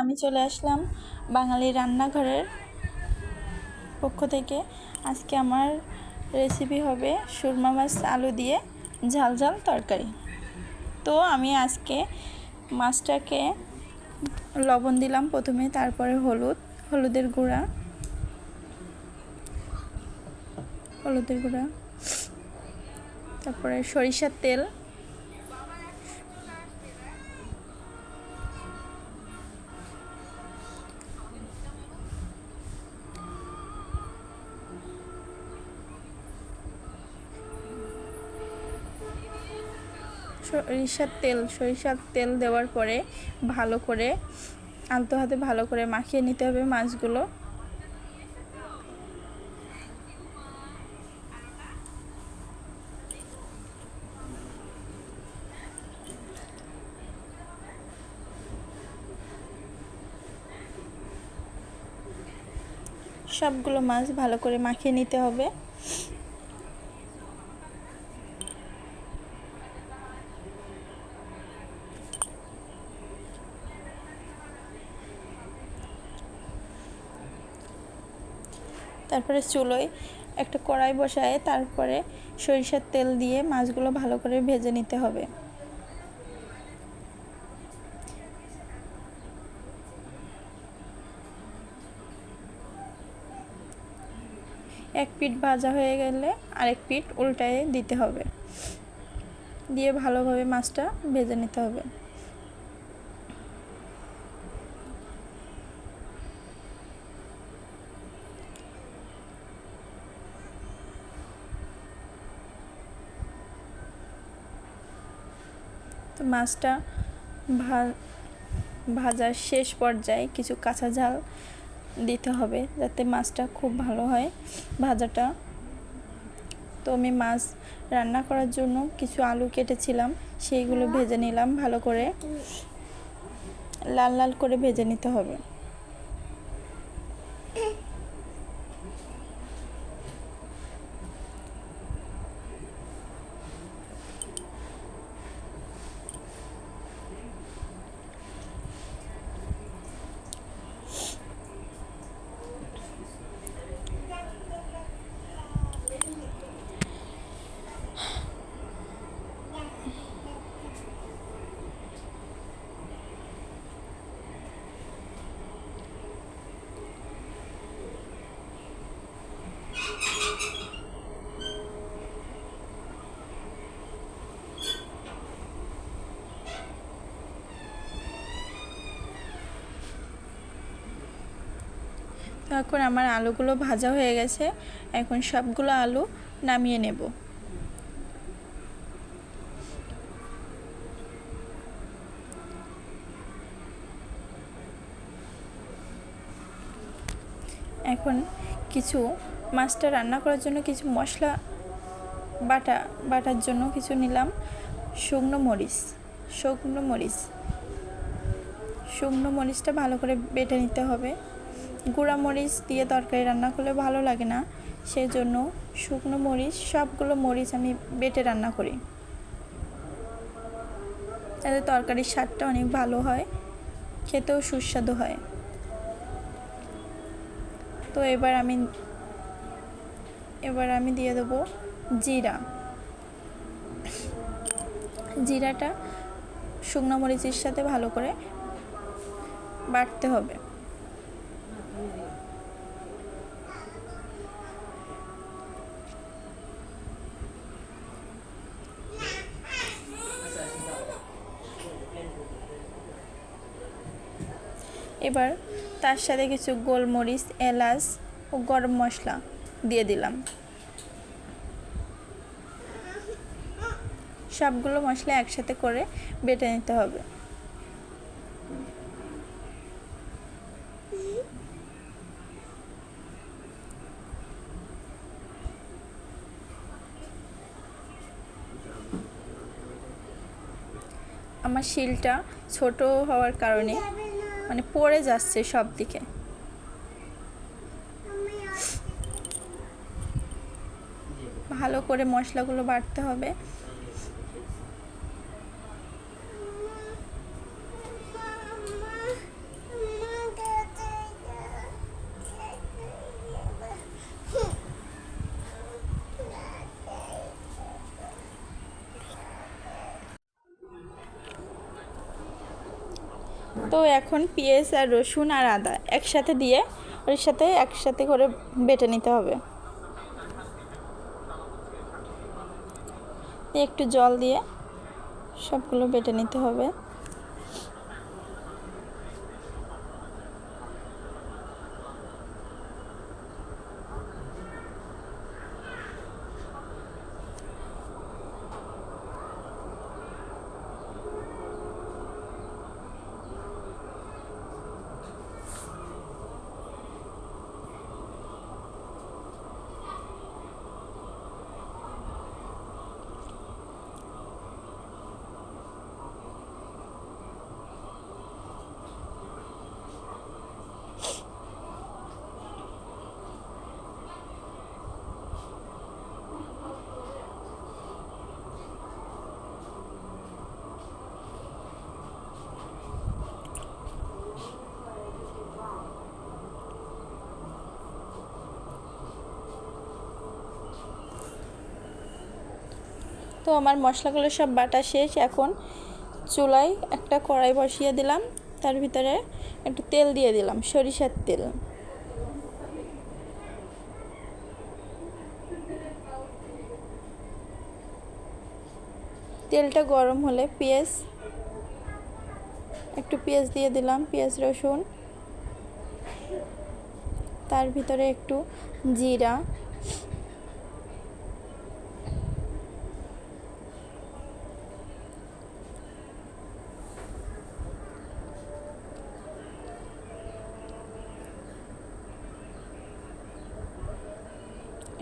আমি চলে আসলাম বাঙালি রান্নাঘরের পক্ষ থেকে। আজকে আমার রেসিপি হবে সুরমা মাছ আলু দিয়ে ঝাল ঝাল তরকারি। তো আমি আজকে মাছটাকে লবণ দিলাম প্রথমে, তারপরে হলুদ, হলুদের গুঁড়া। হলুদের গুঁড়া, তারপরে সরিষার তেল। সরিষার তেল সরিষার তেল দেওয়ার পরে ভালো করে, আলতো হাতে ভালো করে মাখিয়ে নিতে হবে মাছগুলো। সবগুলো মাছ ভালো করে মাখিয়ে নিতে হবে। তারপরে চুলোয় একটা কড়াই বসায় তারপরে সরিষার তেল দিয়ে মাছগুলো ভালো করে ভেজে নিতে হবে। এক পিঠ ভাজা হয়ে গেলে আরেক পিঠ উল্টায় দিতে হবে। দিয়ে ভালোভাবে মাছটা ভেজে নিতে হবে। তো মাছটা ভাজার শেষ পর্যায়ে কিছু কাঁচা ঝাল দিতে হবে যাতে মাছটা খুব ভালো হয় ভাজাটা। তো আমি মাছ রান্না করার জন্য কিছু আলু কেটেছিলাম, সেইগুলো ভেজে নিলাম ভালো করে। লাল লাল করে ভেজে নিতে হবে। এখন আমার আলুগুলো ভাজা হয়ে গেছে। এখন সবগুলো আলু নামিয়ে নেব। এখন কিছু মাছটা রান্না করার জন্য কিছু মশলা বাটা, বাটার জন্য কিছু নিলাম। শুকনো মরিচ শুকনো মরিচ। শুকনো মরিচটা ভালো করে বেটে নিতে হবে। গুঁড়া মরিচ দিয়ে তরকারি রান্না করলে ভালো লাগে না। সেই জন্য শুকনো মরিচ, সবগুলো মরিচ আমি বেটে রান্না করি। তাতে তরকারির স্বাদটা অনেক ভালো হয়, খেতেও সুস্বাদু হয়। তো এবার আমি এবার আমি দিয়ে দেবো জিরা। জিরাটা শুকনো মরিচের সাথে ভালো করে বাটতে হবে। এবার তার সাথে কিছু গোলমরিচ, এলাচ ও গরম মশলা দিয়ে দিলাম। সবগুলো মশলা একসাথে করে বেটে নিতে হবে। আমার শিলটা ছোট হওয়ার কারণে মানে পড়ে যাচ্ছে সব দিকে ভালো করে মশলাগুলো বাটতে হবে। তো এখন পেঁয়াজ আর রসুন আর আদা একসাথে দিয়ে ওর সাথে একসাথে করে বেটে নিতে হবে। একটু জল দিয়ে সবগুলো বেটে নিতে হবে। তো আমার মশলাগুলো সব বাটা শেষ। এখন চুলায় একটা কড়াই বসিয়ে দিলাম। তার ভিতরে একটু তেল দিয়ে দিলাম, সরিষার তেল। তেলটা গরম হলে পেঁয়াজ, একটু পেঁয়াজ দিয়ে দিলাম, পেঁয়াজ, রসুন। তার ভিতরে একটু জিরা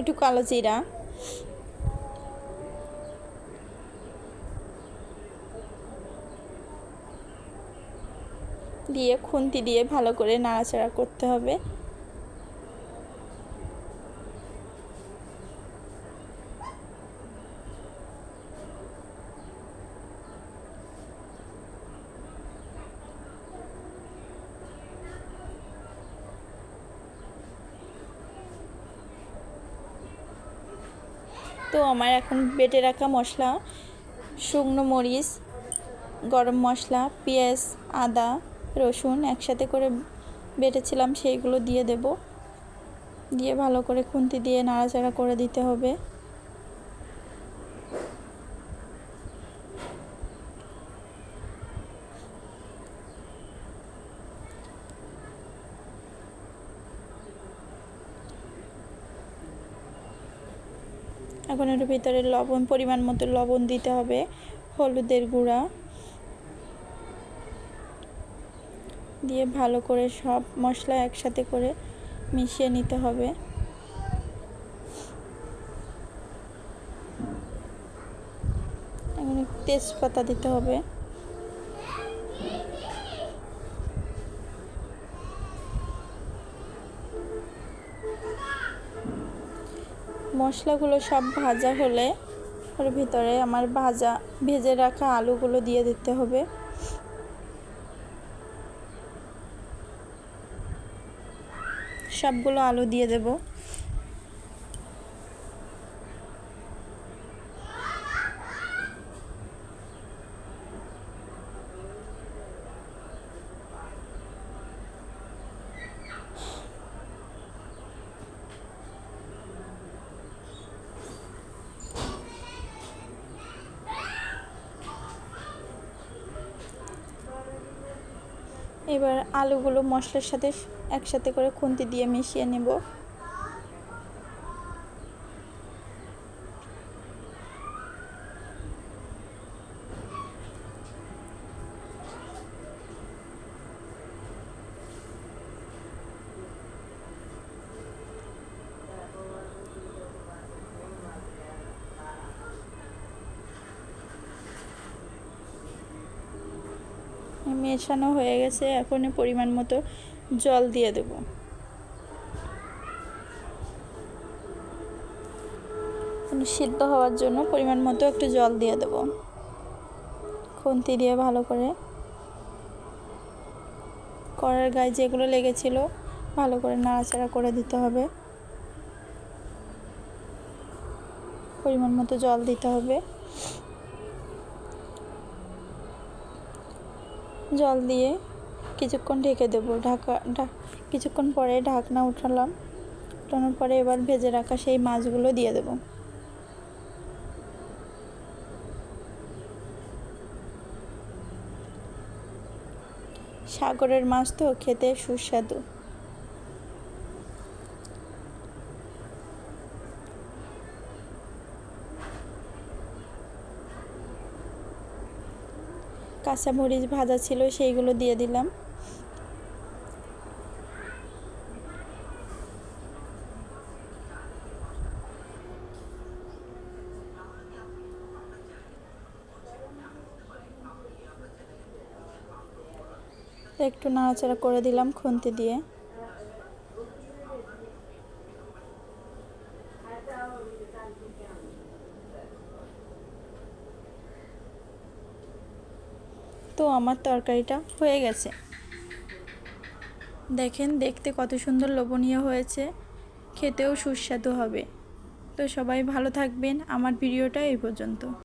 একটু কালো জিরা দিয়ে খুন্তি দিয়ে ভালো করে নাড়াচাড়া করতে হবে। তো আমার এখন বেটে রাখা মশলা, শুকনো মরিচ, গরম মশলা, পেঁয়াজ, আদা, রসুন একসাথে করে বেটেছিলাম, সেইগুলো দিয়ে দেব। দিয়ে ভালো করে খুন্তি দিয়ে নাড়াচাড়া করে দিতে হবে। এখন এর ভিতরে লবণ, পরিমাণ মতো লবণ দিতে হবে, হলুদের গুঁড়া। দিয়ে ভালো করে সব মশলা একসাথে করে মিশিয়ে নিতে হবে। এখন তেজপাতা দিতে হবে। মশলাগুলো সব ভাজা হলে ওর ভিতরে আমার ভাজা, ভেজে রাখা আলুগুলো দিয়ে দিতে হবে। সবগুলো আলু দিয়ে দেব। এবার আলুগুলো মশলার সাথে একসাথে করে খুন্তি দিয়ে মিশিয়ে নেব। মেশানো হয়ে গেছে এখন পরিমাণ মতো জল দিয়ে দেব। সিদ্ধ হওয়ার জন্য পরিমাণ মতো একটু জল দিয়ে দেব। খুন্তি দিয়ে ভালো করে। কড়ার গায়ে যেগুলো লেগেছিল, ভালো করে নাড়াচাড়া করে দিতে হবে। পরিমাণ মতো জল দিতে হবে। জল দিয়ে কিছুক্ষণ ঢেকে দেবো। ঢাকা ঢাক কিছুক্ষণ পরে ঢাকনা উঠালাম। উঠানোর পরে এবার ভেজে রাখা সেই মাছগুলো দিয়ে দেবো। সাগরের মাছ তো খেতে সুস্বাদু। কাঁচামরিচ ভাজা ছিল সেইগুলো দিয়ে দিলাম। একটু নাড়াচাড়া করে দিলাম খুন্তি দিয়ে। তো আমার তরকারিটা হয়ে গেছে। দেখেন দেখতে কত সুন্দর লোভনীয় হয়েছে। খেতেও সুস্বাদু হবে। তো সবাই ভালো থাকবেন। আমার ভিডিওটা এই পর্যন্ত।